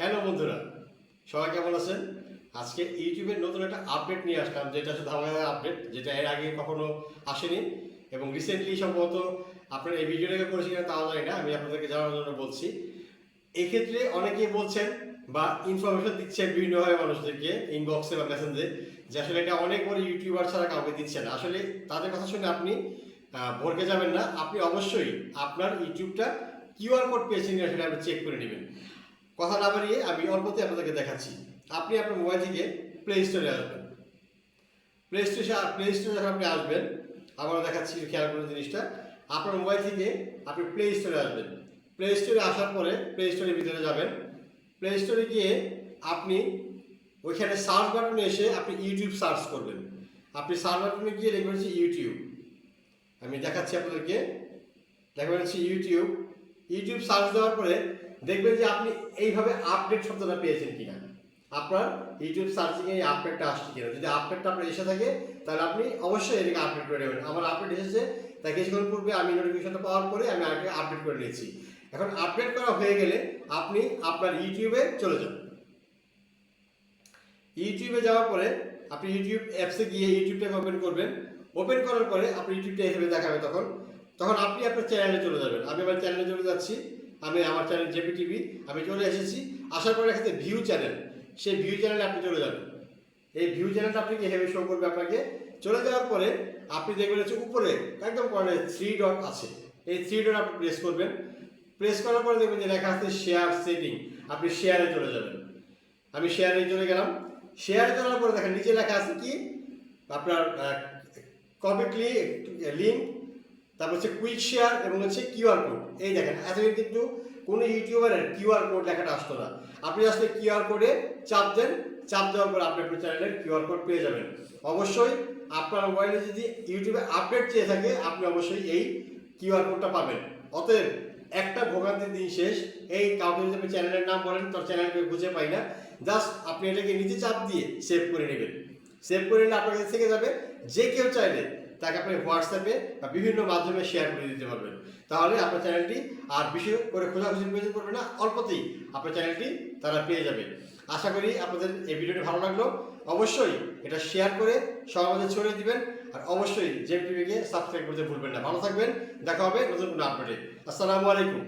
Hello বন্ধুরা, সবাই কেমন আছেন? আজকে ইউটিউবের নতুন একটা আপডেট নিয়ে আসলাম, যেটা হচ্ছে ধামাকা আপডেট যেটা এর আগে কখনো আসেনি এবং রিসেন্টলি সম্ভবত আপনারা এই ভিডিওটাকে করেছি কিনা তাও জানি না, আমি আপনাদেরকে জানানোর জন্য বলছি। এক্ষেত্রে অনেকেই বলছেন বা ইনফরমেশন দিচ্ছেন বিভিন্নভাবে মানুষদেরকে ইনবক্সে বা মেসেঞ্জে যে আসলে এটা অনেক বড় ইউটিউবার ছাড়া কাউকে দিচ্ছেন আসলে তাদের কথা শুনে আপনি ভরকে যাবেন না। আপনি অবশ্যই আপনার ইউটিউবটা কিউআর কোড পেয়েছেন কিনা সেটা আপনি চেক করে নেবেন। কথা না বাড়িয়ে আমি অল্পতে আপনাদেরকে দেখাচ্ছি। আপনি আপনার মোবাইল থেকে প্লে স্টোরে আসবেন। প্লে স্টোরে প্লে স্টোরে যখন আপনি আসবেন আমরা দেখাচ্ছি, খেয়াল করুন জিনিসটা। আপনার মোবাইল থেকে আপনি প্লে স্টোরে আসবেন। প্লে স্টোরে আসার পরে প্লে স্টোরের ভিতরে যাবেন। প্লে স্টোরে গিয়ে আপনি ওইখানে সার্চ বাটনে এসে আপনি ইউটিউব সার্চ করবেন। আপনি সার্চ বাটনে গিয়ে দেখবেন হচ্ছে ইউটিউব আমি দেখাচ্ছি আপনাদেরকে। দেখবেন হচ্ছে ইউটিউব ইউটিউব সার্চ দেওয়ার পরে দেখবেন যে আপনি এইভাবে আপডেট শব্দটা পেয়েছেন কিনা। আপনার ইউটিউব সার্চিং এই আপডেটটা আসছে কিনা। যদি আপডেটটা আপনার এসে থাকে, তাহলে আপনি অবশ্যই এদিকে আপডেট করে নেবেন। আমার আপডেট এসেছে, তাই কিছুক্ষণ পূর্বে আমি নোটিফিকেশনটা পাওয়ার পরে আমি আরেকটা আপডেট করে নিয়েছি। এখন আপডেট করা হয়ে গেলে আপনি আপনার ইউটিউবে চলে যান। ইউটিউবে যাওয়ার পরে আপনি ইউটিউব অ্যাপসে গিয়ে ইউটিউবটাকে ওপেন করবেন। ওপেন করার পরে আপনি ইউটিউবটা এভাবে দেখাবে তখন। তখন আপনি আপনার চ্যানেলে চলে যাবেন। আমি আমার চ্যানেলে চলে যাচ্ছি। আমি আমার চ্যানেল জেপি টিভি আমি চলে এসেছি। আসার পরে এখানে ভিউ চ্যানেল সেই ভিউ চ্যানেলে আপনি চলে যাবেন। এই ভিউ চ্যানেলটা আপনাকে এভাবে শো করবে আপনাকে? চলে যাওয়ার পরে আপনি দেখবেন হচ্ছে উপরে, একদম কর্নারে থ্রি ডট আছে। এই থ্রি ডট আপনি প্রেস করবেন। প্রেস করার পরে দেখবেন যে লেখা আছে শেয়ার সেটিং আপনি শেয়ারে চলে যাবেন। আমি শেয়ারে চলে গেলাম। শেয়ারে চলার পরে দেখেন নিচে লেখা আছে কি? আপনার কপি ক্লিক লিঙ্ক তারপর হচ্ছে কুইক শেয়ার এবং হচ্ছে কিউআর কোড এই দেখেন, এতদিন কিন্তু কোনো ইউটিউবারের কিউআর কোড লেখাটা আসতো না। আপনি আসলে কিউআর কোডে চাপ দেন, চাপ দেওয়ার পর আপনি আপনার চ্যানেলের কিউআর কোড পেয়ে যাবেন। অবশ্যই আপনার মোবাইলে যদি ইউটিউবে আপডেট চেয়ে থাকে, আপনি অবশ্যই এই কিউআর কোডটা পাবেন। অতএব একটা ভোগান্তির দিন শেষ। এই কাউকে যদি আপনি চ্যানেলের নাম বলেন, তোর চ্যানেলকে বুঝে পাই না। জাস্ট আপনি এটাকে নিজে চাপ দিয়ে সেভ করে নেবেন। সেভ করে নিলে আপনার কাছে থেকে যাবে। যে কেউ চাইলে তাকে আপনি হোয়াটসঅ্যাপে বা বিভিন্ন মাধ্যমে শেয়ার করে দিতে পারবেন। তাহলে আপনার চ্যানেলটি আর বিশেষ করে খোঁজাখুঁজির প্রয়োজন পড়বে না, অল্পতেই আপনার চ্যানেলটি তারা পেয়ে যাবে। আশা করি আপনাদের এই ভিডিওটি ভালো লাগল। অবশ্যই এটা শেয়ার করে সবার মধ্যে ছড়িয়ে দিবেন আর অবশ্যই জেম টিভিকে সাবস্ক্রাইব করতে ভুলবেন না। ভালো থাকবেন, দেখা হবে নতুন কোনো আপডেটে আসসালামু আলাইকুম।